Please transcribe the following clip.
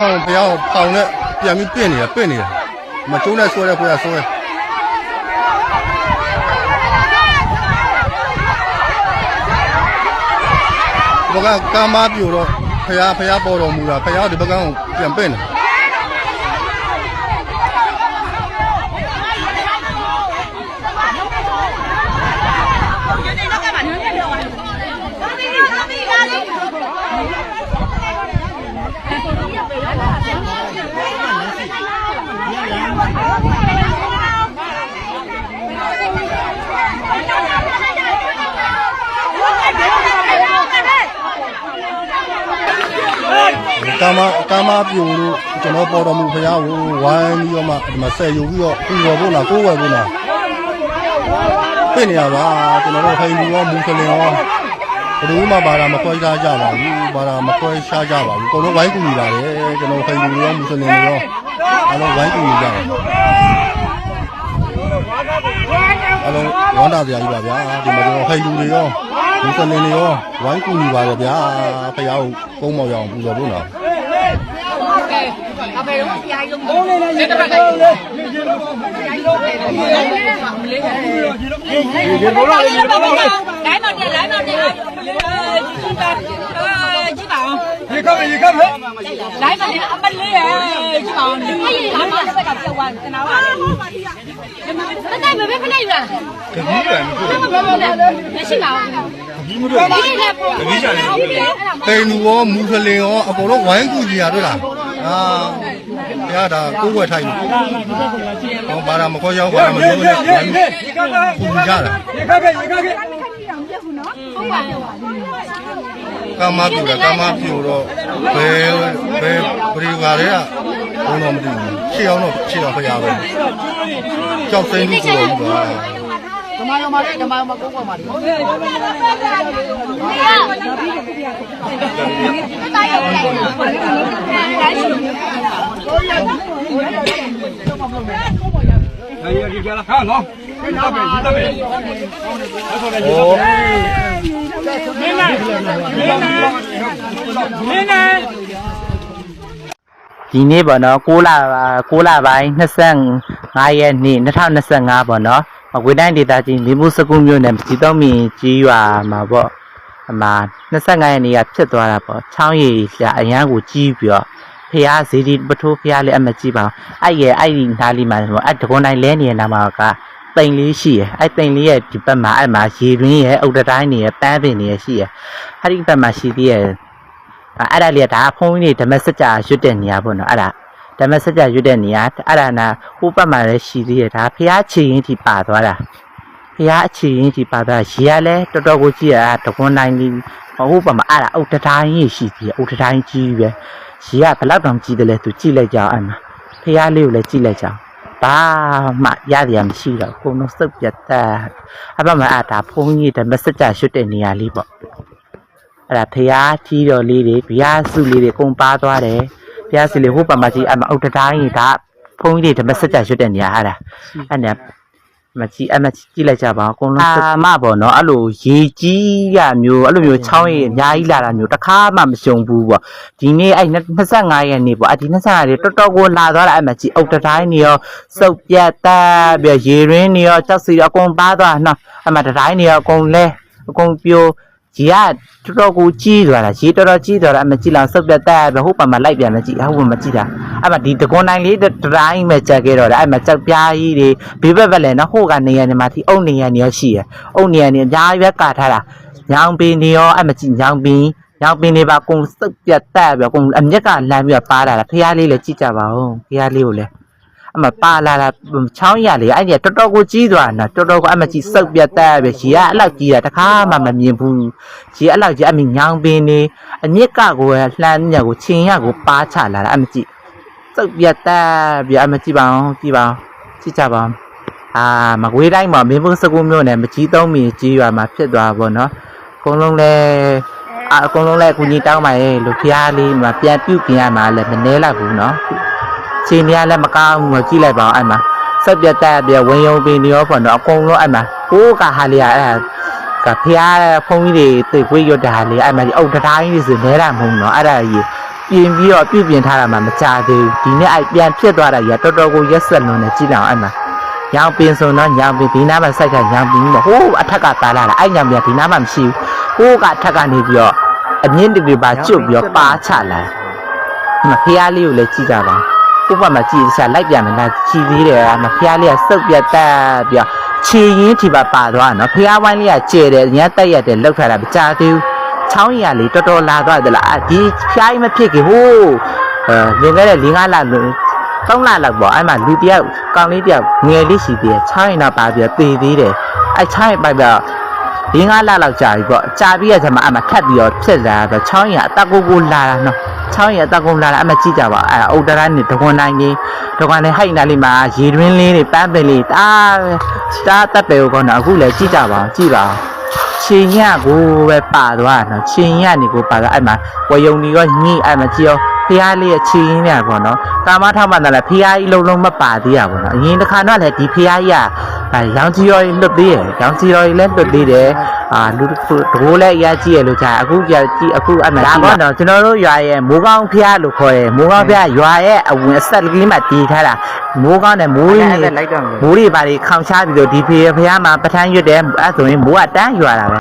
ဖောင်ဖျောင်းဖောင်နဲ့ပြန်ပြီးပြင့်နေတာပြင့်နေတာမကျုံးနဲ့ဆွဲတဲ့ဖွဲကဆွဲဘကကာမပြိုတော့ဖျားဖျားပေါ်တော်မူတာဖျားဒီဘက်ကပြန်ပြင့်တယ် ကာမကာမပြိုလို့ကျွန်တော်ပေါ်တော်မူဖျားကိုဝိုင်းပြီးတော့မှဒီမှာဆက်ယူပြီးတော့ပူတော်ဖို့လားကိုယ်ဝယ်ဖို့လားပြင့်နေရပါကျွန်တော်တို့ဟိန္ဒူရောမွတ်စလင်ရောဘယ်သူမှဘာသာမခွဲခြားကြပါဘူးဘာသာမခွဲခြားကြပါဘူးကိုယ်တို့ဝိုင်းကူညီပါတယ်ကျွန်တော်ဟိန္ဒူရောမွတ်စလင်ရောအားလုံးဝိုင်းကူညီကြတယ်အားလုံးဝမ်းသာစရာကြီးပါဗျာဒီမှာကျွန်တော်ဟိန္ဒူတွေရောမွတ်စလင်တွေရောဝိုင်းကူညီပါတယ်ဗျာဖျားကိုကုန်းမောက်ရအောင်ပူဇော်ဖို့လား Cà phê đúng không? Dài luôn. Uống đi lên. Lên đây. Lên đây. Lên đây. Lấy một đi, lấy một đi. Chúng ta chứ bảo. Gì không, gì không hết. Lấy một đi, ông bên lý chứ bảo. Cái gì làm mà phải đọc cho quần cái nào à? Bên đây mình biết bên đây rồi. Cái gì vậy? Cái gì vậy? Cái gì vậy? င်းကျွန်တော်ကလေမတိုင်းမပဲခဏယူလားတကြီးတယ်မမမမရှိပါဘူးဒီမလို့ဒီလည်းပုံဒီကြတယ်အဲ့ဒါဟိန္ဒူရောမွတ်စလင်ရောအကုန်လုံးဝိုင်းကူညီရတွေ့လားအာဘုရားဒါကိုယ်ဝယ်ထိုင်တယ်ဟောဘာသာမခေါ်ရောက်ဘာသာမပြောနဲ့ဝိုင်းရေခပ်ဟဲ့ကူညီကြတာရေခပ်ဟဲ့ရေခပ်ဟဲ့ဟုတ်ပါရဲ့ကာမပြူတာကာမပြူတော့ဘယ်ဘယ်ပရိကာတွေကဘုံတော်မသိဘူးရှေ့အောင်တော့ရှေ့အောင်ဖရားပဲကြောက်စိမ့်ပြီးဆိုတော့ပါ ဓမ္မရောမှာဓမ္မမှာကိုယ်ပေါ်မှာရေရေကြလားဟာနော်ရေခပ်ဟဲ့ရေခပ်ဟဲ့ဟောမင်းနိုင်မင်းနိုင်မင်းနိုင်ဒီနေ့ပေါ့နော်6လ6လပိုင်း25ရက်နေ့2025ပေါ့နော် အဝေတိုင်းဒေသကြီးမြေမှုစကုမြို့နယ်ကြီးသုံးမီကြီးရွာမှာပေါ့အမှာ25ရက်နေ့ကဖြစ်သွားတာပေါ့ချောင်းရည်ရှာအရန်ကိုကြီးပြီးတော့ဖះဇီဒီပထိုးဖះလေးအမကြီးပါအောင်အဲ့ရဲ့အဲ့ဒီနားလေးမှာဆိုအဲ့တကွန်တိုင်းလဲနေတဲ့နားမှာကတိန်လေးရှိရယ်အဲ့တိန်လေးရဲ့ဒီဘက်မှာအဲ့မှာရေရင်းရဲ့အုတ်တတိုင်းနေရဲ့ပန်းပင်နေရဲ့ရှိရယ်အဲ့ဒီဘက်မှာရှိသေးရဲ့အဲ့ဒါလေးကဒါဖုန်းကြီးတွေဓမ္မစကြာရွတ်တဲ့နေရာပေါ့နော်အဲ့ဒါ ဓမ္မစကြာရွတ်တဲ့နေရာအဲ့ဒါနာဟိုဘက်မှာလည်းရှိသေးတယ်ဒါဖះချီရင်ထိပါသွားတာဖះချီရင်ထိပါသွားရေကလည်းတော်တော်ကိုကြည့်ရတာတကွန်းတိုင်းကြီးဟိုဘက်မှာအဲ့ဒါအုတ်တတိုင်းကြီးရှိသေးတယ်အုတ်တတိုင်းကြီးပဲရေကဘယ်လောက်တောင်ကြီးတယ်လဲသူကြည့်လိုက်ကြအောင်အဲ့မှာဖះလေးကိုလည်းကြည့်လိုက်ကြအောင်ဘာမှရရမရှိတော့ကိုယ်တော့စုပ်ပြတ်တာအဲ့ဘက်မှာအဲ့ဒါဖုန်းကြီးဓမ္မစကြာရွတ်တဲ့နေရာလေးပေါ့အဲ့ဒါဖျားကြီးတော်လေးတွေဘုရားစုလေးတွေအကုန်ပါသွားတယ် ဘုရားစုလေးဟိုပမာကြီးအမအုတ်တတိုင်းကြီးဒါဘုန်းကြီးတွေဓမ္မစကြာရွတ်တဲ့နေရာဟာလားအဲ့ဒါမကြီးအမကြီးလိုက်ကြပါအကုန်လုံးအာမပေါ့နော်အဲ့လိုရေကြီးရမျိုးအဲ့လိုမျိုးချောင်းရည်အများကြီးလာတာမျိုးတစ်ခါမှမရှုံဘူးပေါ့ဒီနေ့အဲ့25ရက်နေ့ပေါ့အဲ့ဒီ25ရက်တော်တော်ကိုလာသွားတာအဲ့မကြီးအုတ်တတိုင်းနေရောစုပ်ပြတ်တက်ပြရေရင်းနေရောကြောက်စီရောအကုန်ပါသွားနော်အဲ့မတတိုင်းနေရောအကုန်လဲအကုန်ပြို ကြီးကတော်တော်ကိုကြီးသွားတာကြီးတော်တော်ကြီးသွားတာအမကြည့်လောက်စုပ်ပြတ်တက်ပဲဟိုပါမှာလိုက်ပြန်မကြည့်ဟိုမကြည့်တာအဲ့မှာဒီတကွန်တိုင်းလေးတိုင်းပဲကြက်ခဲ့တော့တယ်အဲ့မှာကြောက်ပြားကြီးတွေဘေးဘက်ဘက်လည်းနော်ဟိုကနေရနေမှာဒီအုံနေရနေရရှိရအုံနေရနေအများကြီးပဲကာထားတာညောင်ပင်နေရောအဲ့မကြည့်ညောင်ပင်ညောင်ပင်တွေပါကုံစုပ်ပြတ်တက်ပဲကုံအမျက်ကလမ်းပြီးပါတာလားဖះလေးလည်းကြည့်ကြပါဦးဖះလေးကိုလည်း အမပါလာတာချောင်းရလေအဲ့ဒီတော်တော်ကိုကြီးသွားတာတော်တော်ကိုအမကြီးစုပ်ပြတ်တက်ပဲရေကအဲ့လောက်ကြီးတာတခါမှမမြင်ဘူးရေအဲ့လောက်ကြီးအမညောင်ပင်နေအမြစ်ကကိုလှမ်းညက်ကိုချင်းရကိုပါချလာတာအမကြီးစုပ်ပြတ်တက်ပြအမကြီးပါအောင်ကြည့်ပါအောင်ကြည့်ကြပါအောင်အာမကွေးတိုင်းမှာမင်းဘုစကူမျိုးနဲ့မကြီးသုံးမီကြီးရွာမှာဖြစ်သွားပါတော့အကုန်လုံးလဲအအကုန်လုံးလဲကုညီတောင်းပါရဲ့လူဖျားလေးမှာပြန်ပြုတ်ပြင်ရမှာလဲမနှဲလိုက်ဘူးနော် ချိန်နေရလည်းမကောင်းဘူးကြည့်လိုက်ပါအောင်အဲ့မှာစက်ပြတ်တက်ပြဝင်ယုံပင်နေရောပေါ့နော်အကုန်လုံးအဲ့မှာဟိုးကဟာလေးအဲ့ဒါကဖျားဖုံးကြီးတွေသိခွေးရွတ်တာဟာလေးအဲ့မှာဒီအုတ်တတိုင်းကြီးစနဲတာမဟုတ်နော်အဲ့ဒါကြီးပြင်ပြီးတော့ပြုပြင်ထားတာမှမကြသေးဘူးဒီနေ့အဲ့ပြန်ဖြစ်သွားတာကြီးကတော်တော်ကိုရက်ဆက်လွန်နေကြည့်လောက်အဲ့မှာညောင်ပင်ဆိုတော့ညောင်ပင်ဒီနားမှာစိုက်ကညောင်ပင်မဟိုးအထက်ကပါလာတာအဲ့ညောင်ပင်ကဒီနားမှာမရှိဘူးဟိုးကအထက်ကနေပြီးတော့အမြင့်တပြပါကျွတ်ပြီးတော့ပါချလာဒီမှာဖျားလေးကိုလည်းကြည့်ကြပါ ဥပမာကြည့်တစ်ချက်လိုက်ပြန်မယ်လားကြည်သေးတယ်အမဖျားလေးကစုပ်ပြတ်တက်ပြီးတော့ခြေရင်းထိပါပါသွားနော်ဖျားဝိုင်းလေးကကျဲတယ်ညက်တက်ရက်တယ်လောက်ထားတာမကြသေးဘူးချောင်းရလေးတော်တော်လာသွားတယ်လားအဒီဖျားကြီးမဖြစ်ခင်ဟိုးအဲငယ်ခဲ့တဲ့၄၅လလို့၃လလောက်ပေါ့အဲ့မှာလူတယောက်ကောင်လေးတယောက်ငယ်လေးရှိသေးတယ်ချောင်းရင်တော့ပါပြီးပေသေးတယ်အဲ့ချောင်းရင်ပိုက်ပြီး၄၅လလောက်ကြာပြီပေါ့ကြာပြီးရကျမှအမှထပ်ပြီးတော့ဖြစ်လာတော့ချောင်းရင်အတက်ကိုကိုလာတာနော် ချောင်းရင်အတက်ကိုလာတာအမှကြည့်ကြပါအဲ့အုတ်တရန်နေတကွန်တိုင်းကြီးတကွန်တိုင်းဟိုက်နာလေးမှာရေတွင်းလေးတွေပန်းပင်လေးတာတာတက်တယ်ကောနော်အခုလည်းကြည့်ကြပါကြည့်ပါ ချင်းရကိုပဲပါသွားတာနော်ချင်းရနေကိုပါသွားအဲ့မှာဝယုံနေရောညိအဲ့မှာကြည့်ရောဖះလေးရဲ့ချင်းရင်းเนี่ยပေါ့နော်ကာမထောက်မှန်တယ်လေဖះကြီးလုံးလုံးမပါသေးရပေါ့နော်အရင်တစ်ခါတော့လေဒီဖះကြီးက အဲရောင်ကြီးရောကြီးလွတ်သေးတယ်ရောင်ကြီးရောကြီးလည်းလွတ်သေးတယ်အာလူတကိုးလည်းအရကြည့်ရလို့ကြာအခုကြည့်အခုအဲ့မှာဒါပေါ့နော်ကျွန်တော်တို့ရွာရဲ့မိုးကောင်းဖះလို့ခေါ်တယ်မိုးကောင်းဖះရွာရဲ့အဝင်အဆက်ကလေးမှာတည်ထားတာမိုးကောင်းနဲ့မိုးရင်းနေမိုးတွေပါတွေခေါင်ချပြီးတော့ဒီဖေဖះမှာပထမ်းရွတ်တယ်အဲ့ဆိုရင်မိုးကတန်းရွာတာပဲ